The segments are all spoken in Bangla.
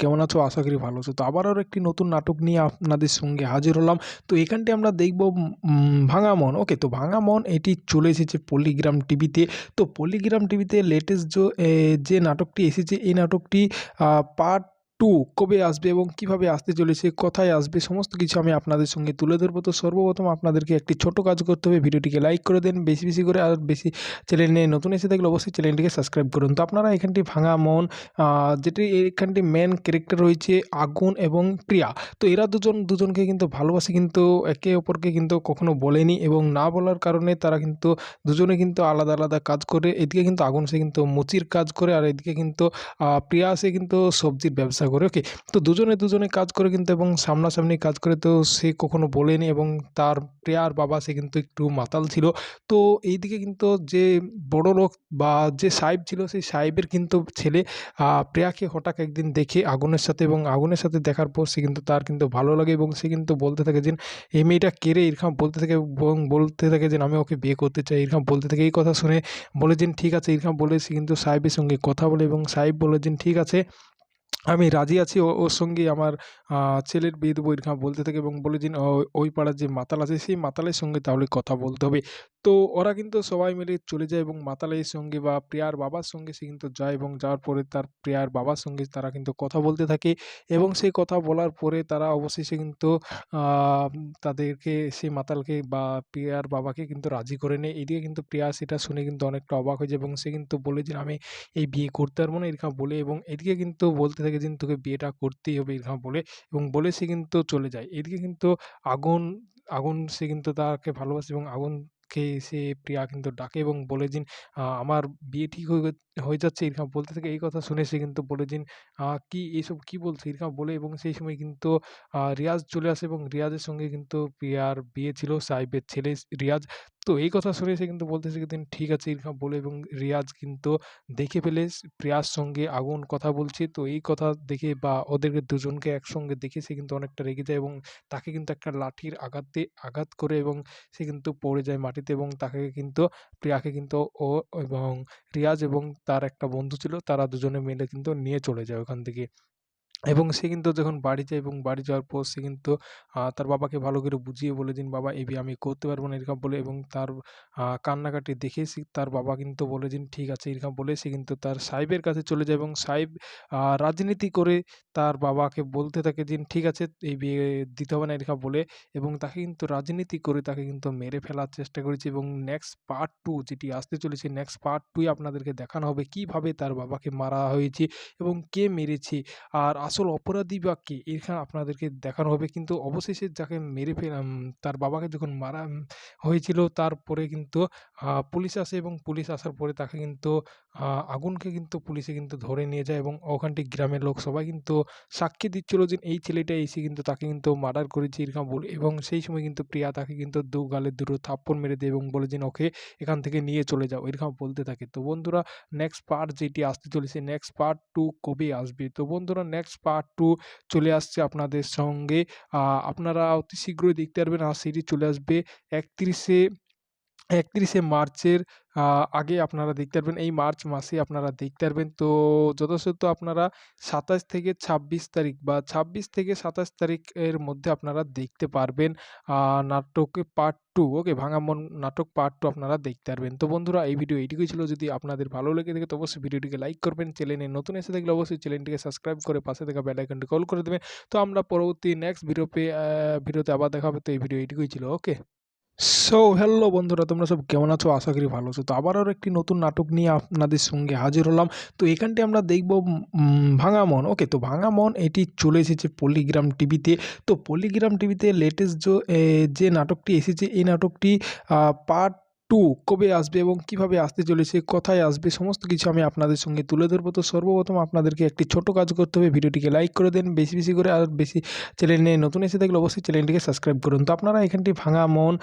কেমন আছো? আশা করি ভালো আছো। তো আবার আরও একটি নতুন নাটক নিয়ে আপনাদের সঙ্গে হাজির হলাম। তো এখানটি আমরা দেখব ভাঙামন। ভাঙা মন ওকে, তো ভাঙা মন এটি চলে এসেছে পলিগ্রাম টিভিতে। তো পলিগ্রাম টিভিতে লেটেস্ট যে নাটকটি এসেছে, এই নাটকটি পার্ট টু কবে আসবে এবং কীভাবে আসতে চলেছে, কোথায় আসবে, সমস্ত কিছু আমি আপনাদের সঙ্গে তুলে ধরবো। তো সর্বপ্রথম আপনাদেরকে একটি ছোট কাজ করতে হবে, ভিডিওটিকে লাইক করে দেন, বেশি বেশি করে আর বেশি চ্যানেলে নতুন এসে থাকলে অবশ্যই চ্যানেলটিকে সাবস্ক্রাইব করুন। তো আপনারা এখানটি ভাঙা মন যেটি এখানটি মেন ক্যারেক্টার রয়েছে আগুন এবং প্রিয়া তো এরা দুজন, দুজনকে কিন্তু ভালোবাসে কিন্তু, একে অপরকে কিন্তু কখনো বলেনি এবং না বলার কারণে তারা কিন্তু দুজনে কিন্তু আলাদা আলাদা কাজ করে। এদিকে কিন্তু আগুন সে কিন্তু মুচির কাজ করে আর এদিকে কিন্তু প্রিয়া সে কিন্তু সবজির ব্যবসা করে, ওকে? তো দুজনে দুজনে কাজ করে কিন্তু এবং সামনাসামনি কাজ করে তো সে কখনো বলেনি এবং তার প্রেয়ার বাবা সে কিন্তু একটু মাতাল ছিল। তো এইদিকে কিন্তু যে বড় লোক বা যে সাহেব ছিল, সেই সাহেবের কিন্তু ছেলে প্রিয়াকে হঠাৎ একদিন দেখে আগুনের সাথে এবং আগুনের সাথে দেখার পর সে কিন্তু তার কিন্তু ভালো লাগে এবং সে কিন্তু বলতে থাকে যে এই মেয়েটা কেড়ে ইরখাম বলতে থাকে এবং বলতে থাকে যে, আমি ওকে বিয়ে করতে চাই। ইরখাম বলতে থাকে। এই কথা শুনে বলে যে, ঠিক আছে। ইরখাম বলে সে কিন্তু সাহেবের সঙ্গে কথা বলে এবং সাহেব বলে যে, ঠিক আছে। আমি রাজি আছি ও- ওর সঙ্গে আমার ছেলের বিয়ে দেবো এরকম বলতে থাকে এবং বলে যে, "ও- ওই পাড়ার যে মাতাল আছে, সেই মাতালের সঙ্গে তাহলে কথা বলতে হবে। তো ওরা কিন্তু সবাই মিলে চলে যায় এবং মাতালের সঙ্গে বা প্রিয়ার বাবার সঙ্গে সে কিন্তু যায় এবং যাওয়ার পরে তার প্রিয়ার বাবার সঙ্গে তারা কিন্তু কথা বলতে থাকে এবং সেই কথা বলার পরে তারা অবশেষে কিন্তু তাদেরকে, সেই মাতালকে বা প্রিয়ার বাবাকে কিন্তু রাজি করে নেয়। এদিকে কিন্তু প্রিয়া সেটা শুনে কিন্তু অনেকটা অবাক হয়ে যায় এবং সে কিন্তু বলে যে, আমি এই বিয়ে করতে পারব না, এরকম বলে এবং এদিকে কিন্তু বলতে থাকে যে তোকে বিয়েটা করতেই হবে এরকম বলে এবং বলে সে কিন্তু চলে যায়। এদিকে কিন্তু আগুন আগুন সে কিন্তু তাকে ভালোবাসে এবং আগুনকে সে প্রিয়া কিন্তু ডাকে এবং বলে দিন আমার বিয়ে ঠিক হয়ে যাচ্ছে এরকম বলতে থাকে। এই কথা শুনে সে কিন্তু বলে দিন কি এইসব কি বলছে? এরকম বলে এবং সেই সময় কিন্তু রিয়াজ চলে আসে এবং রিয়াজের সঙ্গে কিন্তু প্রিয়ার বিয়ে ছিল সাহেবের ছেলে রিয়াজ। তো এই কথা শুনে সে কিন্তু বলতেছে যে ঠিক আছে এরকম বলে। এবং রিয়াজ কিন্তু দেখে ফেলে, প্রিয়ার সঙ্গে আগুন কথা বলছে। তো এই কথা দেখে বা ওদেরকে দুজনকে একসঙ্গে দেখে সে কিন্তু অনেকটা রেগে যায় এবং তাকে কিন্তু একটা লাঠির আঘাতে আঘাত করে এবং সে কিন্তু পড়ে যায় মাটিতে এবং তাকে কিন্তু, প্রিয়াকে কিন্তু ও এবং রিয়াজ এবং তার একটা বন্ধু ছিল, তারা দুজনে মিলে কিন্তু নিয়ে চলে যায় ওখান থেকে। এবং সে কিন্তু যখন বাড়ি যায় এবং বাড়ি যাওয়ার পর সে কিন্তু তার বাবাকে ভালো করে বুঝিয়ে বলে দিন, বাবা, এই বিয়ে আমি করতে পারব না, এরকম বলে এবং তার কান্নাকাটি দেখে সে তার বাবা কিন্তু বলে দিন, ঠিক আছে, এরকম বলে সে কিন্তু তার সাহেবের কাছে চলে যায় এবং সাহেব রাজনীতি করে তার বাবাকে বলতে থাকে যে ঠিক আছে, এই বিয়ে দিতে হবে না, এরকম বলে এবং তাকে কিন্তু রাজনীতি করে তাকে কিন্তু মেরে ফেলার চেষ্টা করেছে এবং নেক্সট পার্ট টু যেটি আসতে চলেছে নেক্সট পার্ট টুই আপনাদেরকে দেখানো হবে কীভাবে তার বাবাকে মারা হয়েছে এবং কে মেরেছে। আর আসল অপরাধী বা কে? এখানে আপনাদেরকে দেখানো হবে। কিন্তু অবশেষে যাকে মেরে ফেল তার বাবাকে যখন মারা হয়েছিল, তারপরে কিন্তু পুলিশ আসে এবং পুলিশ আসার পরে তাকে কিন্তু আগুনকে কিন্তু পুলিশে কিন্তু ধরে নিয়ে যায় এবং ওখানটি গ্রামের লোক সবাই কিন্তু সাক্ষী দিচ্ছিল যে এই ছেলেটা এসে কিন্তু তাকে কিন্তু মার্ডার করেছে এরকম বলে এবং সেই সময় কিন্তু প্রিয়া তাকে কিন্তু দু গালে দুটো থাপ্পড় মেরে দেয় এবং বলে যে ওকে এখান থেকে নিয়ে চলে যাও এরকম বলতে থাকে। তো বন্ধুরা নেক্সট পার্ট যেটি আসতে চলেছে নেক্সট পার্ট টু কবে আসবে? তো বন্ধুরা নেক্সট পার্ট টু চলে আসছে আপনাদের সঙ্গে। আপনারা অতি শীঘ্রই দেখতে পারবেন, আর সেটি চলে আসবে একত্রিশে একত্রিশে মার্চের আগে আপনারা দেখতে পারবেন, এই মার্চ মাসে আপনারা দেখতে পারবেন। তো যথাসত্ত্ব আপনারা সাতাশ থেকে ছাব্বিশ তারিখ বা ছাব্বিশ থেকে সাতাশ তারিখের মধ্যে আপনারা দেখতে পারবেন নাটকে পার্ট টু, ওকে? ভাঙা মন নাটক পার্ট টু আপনারা দেখতে পারবেন। তো বন্ধুরা, এই ভিডিও এইটুকুই ছিল। যদি আপনাদের ভালো লেগে থাকে, তো অবশ্যই ভিডিওটিকে লাইক করবেন। চ্যানেলে নতুন এসে থাকলে অবশ্যই চ্যানেলটিকে সাবস্ক্রাইব করে পাশে থাকা বেল আইকনটি কল করে দেবেন। তো আমরা পরবর্তী নেক্সট ভিডিও পেয়ে ভিডিওতে আবার দেখা হবে। তো এই ভিডিও এইটুকুই ছিল, ওকে? সো হ্যালো বন্ধুরা, তোমরা সব কেমন আছো? আশা করি ভালো আছো। তো আবার আরও একটি নতুন নাটক নিয়ে আপনাদের সঙ্গে হাজির হলাম। তো এখানটি আমরা দেখব ভাঙামন। ভাঙা মন ওকে তো ভাঙা মন এটি চলে এসেছে পলিগ্রাম টিভিতে তো পলিগ্রাম টিভিতে লেটেস্ট যে নাটকটি এসেছে, এই নাটকটি পার্ট টু কবে আসবে এবং কীভাবে আসতে চলেছে কোথায় আসবে, সমস্ত কিছু আমি আপনাদের সঙ্গে তুলে ধরবো। তো সর্বপ্রথম আপনাদেরকে একটি ছোট কাজ করতে হবে, ভিডিওটিকে লাইক করে দেন, বেশি বেশি করে আর বেশি চ্যানেলে নতুন এসে থাকলে অবশ্যই চ্যানেলটিকে সাবস্ক্রাইব করুন। তো আপনারা এখানটি ভাঙা মন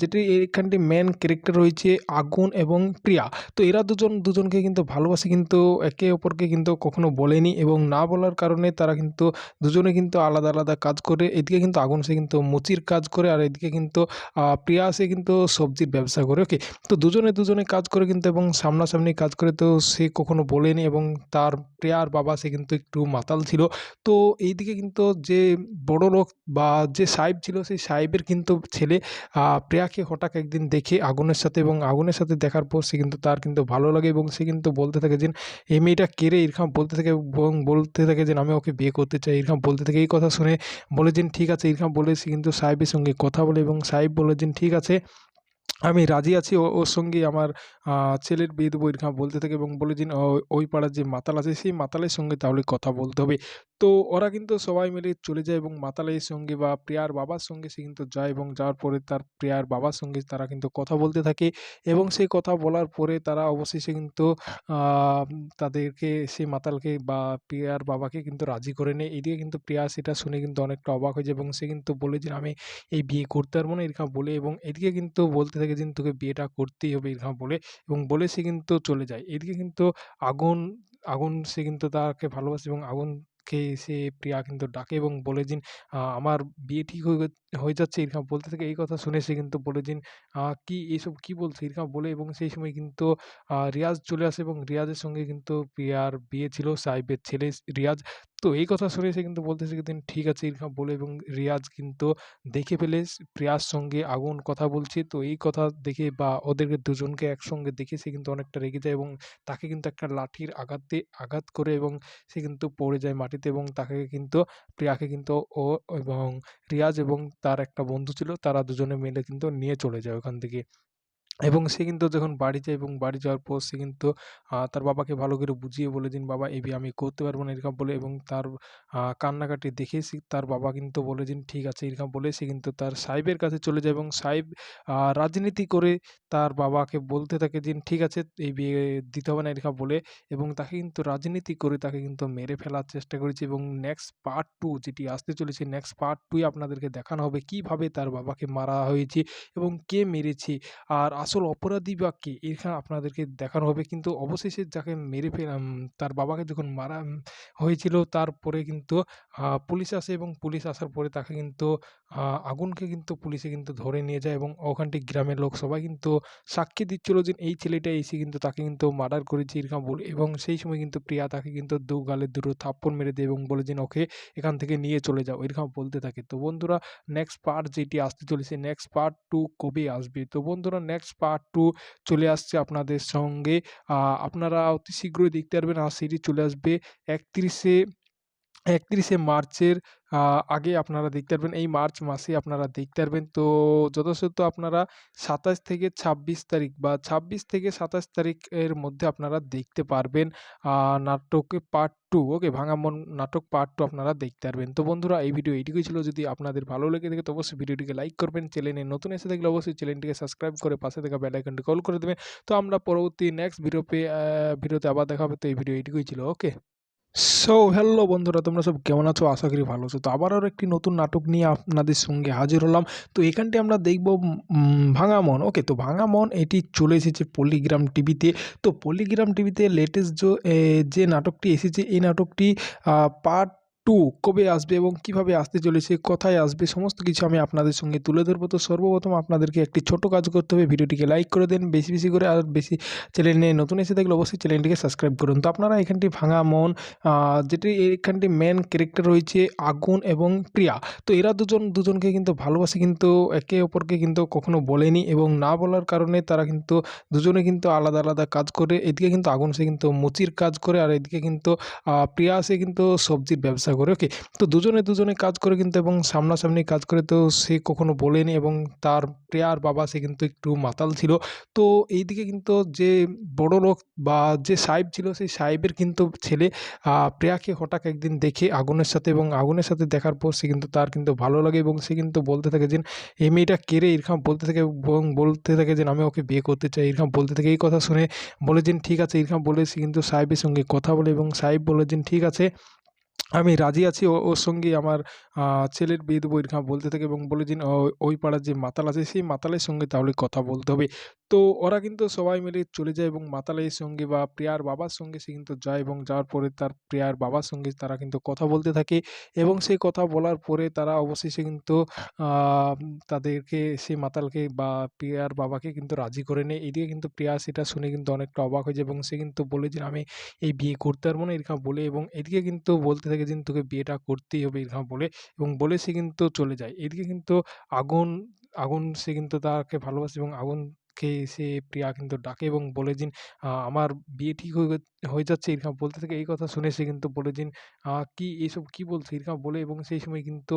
যেটি এখানটি মেন ক্যারেক্টার রয়েছে আগুন এবং প্রিয়া। তো এরা দুজন, দুজনকে কিন্তু ভালোবাসে কিন্তু, একে অপরকে কিন্তু কখনো বলেনি এবং না বলার কারণে তারা কিন্তু দুজনে কিন্তু আলাদা আলাদা কাজ করে। এদিকে কিন্তু আগুন সে কিন্তু মুচির কাজ করে, আর এদিকে কিন্তু প্রিয়া সে কিন্তু সবজির ব্যবসা করে, ওকে? তো দুজনে দুজনে কাজ করে কিন্তু এবং সামনাসামনি কাজ করে তো সে কখনো বলেনি এবং তার প্রেয়ার বাবা সে কিন্তু একটু মাতাল ছিল। তো এইদিকে কিন্তু যে বড় লোক বা যে সাহেব ছিল, সেই সাহেবের কিন্তু ছেলে প্রিয়াকে হঠাৎ একদিন দেখে আগুনের সাথে এবং আগুনের সাথে দেখার পর সে কিন্তু তার কিন্তু ভালো লাগে এবং সে কিন্তু বলতে থাকে যে এই মেয়েটা কেড়ে ইরখাম বলতে থাকে এবং বলতে থাকে যে, আমি ওকে বিয়ে করতে চাই। ইরখাম বলতে থাকে এই কথা শুনে বলে বলেছেন ঠিক আছে। ইরখাম বলে সে কিন্তু সাহেবের সঙ্গে কথা বলে এবং সাহেব বলে বলেছেন ঠিক আছে। আমি রাজি আছি ওর সঙ্গে আমার ছেলের বিয়ে দেবো এরকম বলতে থাকে এবং বলে ও- ওই পাড়ার যে মাতাল আছে, সেই মাতালের সঙ্গে তাহলে কথা বলতে হবে। তো ওরা কিন্তু সবাই মিলে চলে যায় এবং মাতালের সঙ্গে বা প্রিয়ার বাবার সঙ্গে সে কিন্তু যায় এবং যাওয়ার পরে তার প্রিয়ার বাবার সঙ্গে তারা কিন্তু কথা বলতে থাকে এবং সেই কথা বলার পরে তারা অবশেষে কিন্তু তাদেরকে, সেই মাতালকে বা প্রিয়ার বাবাকে কিন্তু রাজি করে নেয়। এদিকে কিন্তু প্রিয়া সেটা শুনে কিন্তু অনেকটা অবাক হয়ে যায় এবং সে কিন্তু বলে যে, আমি এই বিয়ে করতে পারব না, এরকম বলে এবং এদিকে কিন্তু বলতে থাকে যে তোকে বিয়েটা করতেই হবে এরকম বলে এবং বলে সে কিন্তু চলে যায়। এদিকে কিন্তু আগুন আগুন সে কিন্তু তাকে ভালোবাসে এবং আগুনকে সে প্রিয়া কিন্তু ডাকে এবং বলে দিন আমার বিয়ে ঠিক হয়ে যাচ্ছে এরকম বলতে থাকে। এই কথা শুনে সে কিন্তু বলে দিন কি এইসব কি বলছে? এরকম বলে এবং সেই সময় কিন্তু রিয়াজ চলে আসে এবং রিয়াজের সঙ্গে কিন্তু প্রিয়ার বিয়ে ছিল, সাহেবের ছেলে রিয়াজ। তো এই কথা শুনে সে কিন্তু বলতেছে দিন ঠিক আছে এরকম বলে এবং রিয়াজ কিন্তু দেখে ফেলে, প্রিয়ার সঙ্গে আগুন কথা বলছে। তো এই কথা দেখে বা ওদেরকে দুজনকে একসঙ্গে দেখে সে কিন্তু অনেকটা রেগে যায় এবং তাকে কিন্তু একটা লাঠির আঘাতে আঘাত করে এবং সে কিন্তু পড়ে যায় মাটিতে এবং তাকে কিন্তু, প্রিয়াকে কিন্তু ও এবং রিয়াজ এবং তার একটা বন্ধু ছিল, তারা দুজনে মিলে কিন্তু নিয়ে চলে যায় ওখান থেকে। এবং সে কিন্তু যখন বাড়ি যায় এবং বাড়ি যাওয়ার পর সে কিন্তু তার বাবাকে ভালো করে বুঝিয়ে বলে দিন, বাবা, এই বিয়ে আমি করতে পারব না, এরকম বলে এবং তার কান্নাকাটি দেখে সে, তার বাবা কিন্তু বলে দিন, ঠিক আছে, এরকম বলে সে কিন্তু তার সাহেবের কাছে চলে যায় এবং সাহেব রাজনীতি করে তার বাবাকে বলতে থাকে দিন, ঠিক আছে, এই বিয়ে দিতে হবে না, এরকম বলে এবং তাকে কিন্তু রাজনীতি করে তাকে কিন্তু মেরে ফেলার চেষ্টা করেছে এবং নেক্সট পার্ট টু যেটি আসতে চলেছে নেক্সট পার্ট টুই আপনাদেরকে দেখানো হবে কীভাবে তার বাবাকে মারা হয়েছে এবং কে মেরেছে। আর আসল অপরাধী বা কে? এখানে আপনাদেরকে দেখানো হবে। কিন্তু অবশেষে যাকে মেরে ফেলাম তার বাবাকে যখন মারা হয়েছিল, তারপরে কিন্তু পুলিশ আসে এবং পুলিশ আসার পরে তাকে কিন্তু আগুনকে কিন্তু পুলিশে কিন্তু ধরে নিয়ে যায় এবং ওখানটি গ্রামের লোক সবাই কিন্তু সাক্ষী দিচ্ছিল যে এই ছেলেটা এসে কিন্তু তাকে কিন্তু মার্ডার করেছে এরকম বলে এবং সেই সময় কিন্তু প্রিয়া তাকে কিন্তু দু গালে দুটো থাপ্পড় মেরে দেয় এবং বলে যে, ওকে এখান থেকে নিয়ে চলে যাও, এরকম বলতে থাকে। তো বন্ধুরা নেক্সট পার্ট যেটি আসতে চলেছে নেক্সট পার্ট টু কবে আসবে? তো বন্ধুরা নেক্সট পার্ট টু চলে আসছে আপনাদের সঙ্গে। আপনারা অতি শীঘ্রই দেখতে পারবেন, আর সেটি চলে আসবে একত্রিশে একত্রিশে মার্চের আগে আপনারা দেখতে পারবেন, এই মার্চ মাসে আপনারা দেখতে পারবেন। তো যথাসত্ত্ব আপনারা সাতাশ থেকে ছাব্বিশ তারিখ বা ছাব্বিশ থেকে সাতাশ তারিখের মধ্যে আপনারা দেখতে পারবেন নাটকে পার্ট টু, ওকে? ভাঙামন নাটক পার্ট টু আপনারা দেখতে পারবেন। তো বন্ধুরা, এই ভিডিও এইটুকুই ছিল। যদি আপনাদের ভালো লেগে থাকে, তো অবশ্যই ভিডিওটিকে লাইক করবেন। চ্যানেলে নতুন এসে থাকলে অবশ্যই চ্যানেলটিকে সাবস্ক্রাইব করে পাশে থাকা বেল আইকনটি কল করে দেবেন। তো আমরা পরবর্তী নেক্সট ভিডিও পেয়ে ভিডিওতে আবার দেখা হবে। তো এই ভিডিও এইটুকুই ছিল, ওকে? সো হ্যালো বন্ধুরা, তোমরা সব কেমন আছো? আশা করি ভালো আছো। তো আবার আরও একটি নতুন নাটক নিয়ে আপনাদের সঙ্গে হাজির হলাম। তো এখানটি আমরা দেখব ভাঙা ভাঙামন। ওকে তো ভাঙামন, এটি চলে এসেছে পলিগ্রাম টিভিতে তো পলিগ্রাম টিভিতে লেটেস্ট যে নাটকটি এসেছে, এই নাটকটি পার্ট টু কবে আসবে এবং কীভাবে আসতে চলেছে, কোথায় আসবে, সমস্ত কিছু আমি আপনাদের সঙ্গে তুলে ধরবো। তো সর্বপ্রথম আপনাদেরকে একটি ছোট কাজ করতে হবে, ভিডিওটিকে লাইক করে দেন, বেশি বেশি করে আর বেশি চ্যানেলে নতুন এসে থাকলে অবশ্যই চ্যানেলটিকে সাবস্ক্রাইব করুন। তো আপনারা এখানটি ভাঙা মন যেটি এখানটি মেন ক্যারেক্টার রয়েছে আগুন এবং প্রিয়া। তো এরা দুজন, দুজনকে কিন্তু ভালোবাসে কিন্তু, একে অপরকে কিন্তু কখনো বলেনি এবং না বলার কারণে তারা কিন্তু দুজনে কিন্তু আলাদা আলাদা কাজ করে। এদিকে কিন্তু আগুন সে কিন্তু মুচির কাজ করে আর এদিকে কিন্তু প্রিয়া সে কিন্তু সবজির ব্যবসা করে ওকে তো দুজনে দুজনে কাজ করে কিন্তু এবং সামনাসামনি কাজ করে তো সে কখনো বলেনি এবং তার প্রেয়ার বাবা সে কিন্তু একটু মাতাল ছিল। তো এইদিকে কিন্তু যে বড় লোক বা যে সাহেব ছিল, সেই সাহেবের কিন্তু ছেলে প্রিয়াকে হঠাৎ একদিন দেখে আগুনের সাথে এবং আগুনের সাথে দেখার পর সে কিন্তু তার কিন্তু ভালো লাগে এবং সে কিন্তু বলতে থাকে যে এই মেয়েটা কেড়ে এরকম বলতে থাকে এবং বলতে থাকে যে, আমি ওকে বিয়ে করতে চাই। এরকম বলতে থাকে এই কথা শুনে বলে দিন ঠিক আছে। এরকম বলে সে কিন্তু সাহেবের সঙ্গে কথা বলে এবং সাহেব বলে দিন ঠিক আছে। আমি রাজি আছি ওর সঙ্গে আমার ছেলের বিয়ে দেবো এরকম বলতে থাকে এবং বলে দিন ওই পাড়ার যে মাতাল আছে, সেই মাতালের সঙ্গে তাহলে কথা বলতে হবে। তো ওরা কিন্তু সবাই মিলে চলে যায় এবং মাতালের সঙ্গে বা প্রিয়ার বাবার সঙ্গে সে কিন্তু যায় এবং যাওয়ার পরে তার প্রিয়ার বাবার সঙ্গে তারা কিন্তু কথা বলতে থাকে এবং সেই কথা বলার পরে তারা অবশেষে কিন্তু তাদেরকে সেই মাতালকে বা প্রিয়ার বাবাকে কিন্তু রাজি করে নেয়। এদিকে কিন্তু প্রিয়া সেটা শুনে কিন্তু অনেকটা অবাক হয়ে যায় এবং সে কিন্তু বলে যে, "আমি এই বিয়ে করতে পারব না" এরকম বলে এবং এদিকে কিন্তু বলতে থাকে যে, "তোকে বিয়েটা করতেই হবে" এরকম বলে এবং বলে সে কিন্তু চলে যায়। এদিকে কিন্তু আগুন, আগুন সে কিন্তু তাকে ভালোবাসে এবং আগুনকে সে প্রিয়া কিন্তু ডাকে এবং বলে দিন "আমার বিয়ে ঠিক হয়ে হয়ে যাচ্ছে" এরকম বলতে থাকে। এই কথা শুনে সে কিন্তু বলে দিন "আ কি এসব কি বলছো?" এরকম বলে এবং সেই সময় কিন্তু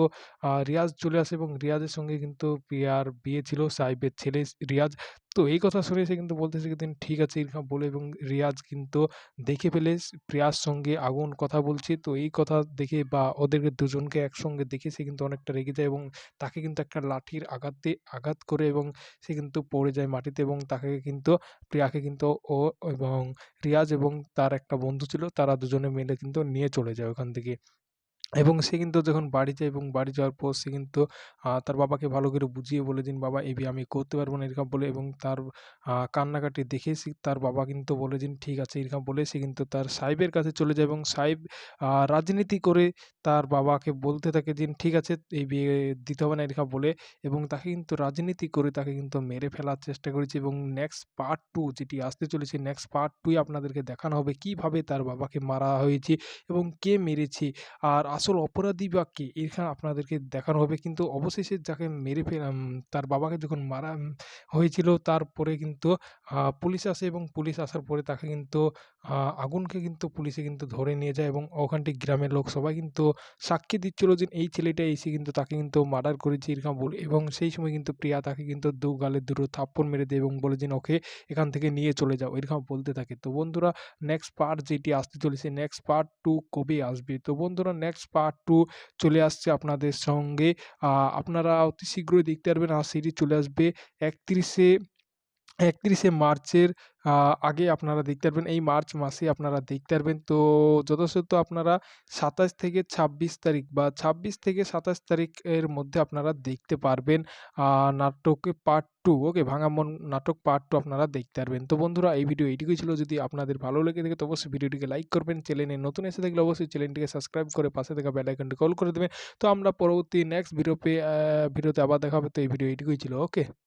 রিয়াজ চলে আসে এবং রিয়াজের সঙ্গে কিন্তু প্রিয়ার বিয়ে ছিল সাহেবের ছেলে রিয়াজ। তো এই কথা শুনে সে কিন্তু বলতেছে যে, "ঠিক আছে" এরকম বলে এবং রিয়াজ কিন্তু দেখে ফেলে প্রিয়ার সঙ্গে আগুন কথা বলছে। তো এই কথা দেখে বা ওদেরকে দুজনকে একসঙ্গে দেখে সে কিন্তু অনেকটা রেগে যায় এবং তাকে কিন্তু একটা লাঠির আঘাতে আঘাত করে এবং সে কিন্তু পড়ে যায় মাটিতে এবং তাকে কিন্তু প্রিয়াকে কিন্তু ও এবং রিয়াজ এবং তার একটা বন্ধু ছিল তারা দুজনে মিলে কিন্তু নিয়ে চলে যায় ওখান থেকে। এবং সে কিন্তু যখন বাড়ি যায় এবং বাড়ি যাওয়ার পর সে কিন্তু তার বাবাকে ভালো করে বুঝিয়ে বলে দিন, "বাবা, এই বিয়ে আমি করতে পারব না" এরকম বলে এবং তার কান্নাকাটি দেখে সে তার বাবা কিন্তু বলে দিন, "ঠিক আছে" এরকম বলে সে কিন্তু তার সাহেবের কাছে চলে যায় এবং সাহেব রাজনীতি করে তার বাবাকে বলতে থাকে দিন, "ঠিক আছে, এই বিয়ে দিতে হবে না" এরকম বলে এবং তাকে কিন্তু রাজনীতি করে তাকে কিন্তু মেরে ফেলার চেষ্টা করেছে এবং নেক্সট পার্ট টু যেটি আসতে চলেছে নেক্সট পার্ট টুই আপনাদেরকে দেখানো হবে কীভাবে তার বাবাকে মারা হয়েছে এবং কে মেরেছে। আর আসল অপরাধী বা কে? এখানে আপনাদেরকে দেখানো হবে। কিন্তু অবশেষে যাকে মেরে ফেল তার বাবাকে যখন মারা হয়েছিল, তারপরে কিন্তু পুলিশ আসে এবং পুলিশ আসার পরে তাকে কিন্তু আগুনকে কিন্তু পুলিশে কিন্তু ধরে নিয়ে যায় এবং ওখানটি গ্রামের লোক সবাই কিন্তু সাক্ষী দিচ্ছিল যে, এই ছেলেটা এসে কিন্তু তাকে কিন্তু মার্ডার করেছে এরকম বলে এবং সেই সময় কিন্তু প্রিয়া তাকে কিন্তু দু গালে দুটো থাপ্পড় মেরে দেয় এবং বলে যে, "ওকে এখান থেকে নিয়ে চলে যাও" এরকম বলতে থাকে। তো বন্ধুরা নেক্সট পার্ট যেটি আসতে চলেছে নেক্সট পার্ট টু কবে আসবে? তো বন্ধুরা নেক্সট পার্ট টু চলে আসছে আপনাদের সঙ্গে। আপনারা অতি শীঘ্রই দেখতে পারবেন আর সেটি চলে আসবে 31শে 31শে মার্চের আগে আপনারা দেখতে পারবেন। এই মার্চ মাসে আপনারা দেখতে পারবেন। তো যথাসত্ত্ব আপনারা ২৭ থেকে ২৬ তারিখ বা ২৬ থেকে ২৭ তারিখের মধ্যে আপনারা দেখতে পারবেন, আ নাটকের পার্ট টু, ওকে ভাঙামন নাটক পার্ট টু আপনারা দেখতে পারবেন। তো বন্ধুরা, এই ভিডিও এইটুকুই ছিল। যদি আপনাদের ভালো লেগে থাকে, তো অবশ্যই ভিডিওটিকে লাইক করবেন। চ্যানেলে নতুন এসে থাকলে অবশ্যই চ্যানেলটিকে সাবস্ক্রাইব করে পাশে থাকা বেল আইকনটি কল করে দেবেন। তো আমরা পরবর্তী নেক্সট ভিডিও পেয়ে ভিডিওতে আবার দেখা হবে। তো এই ভিডিও এইটুকুই ছিল। ওকে।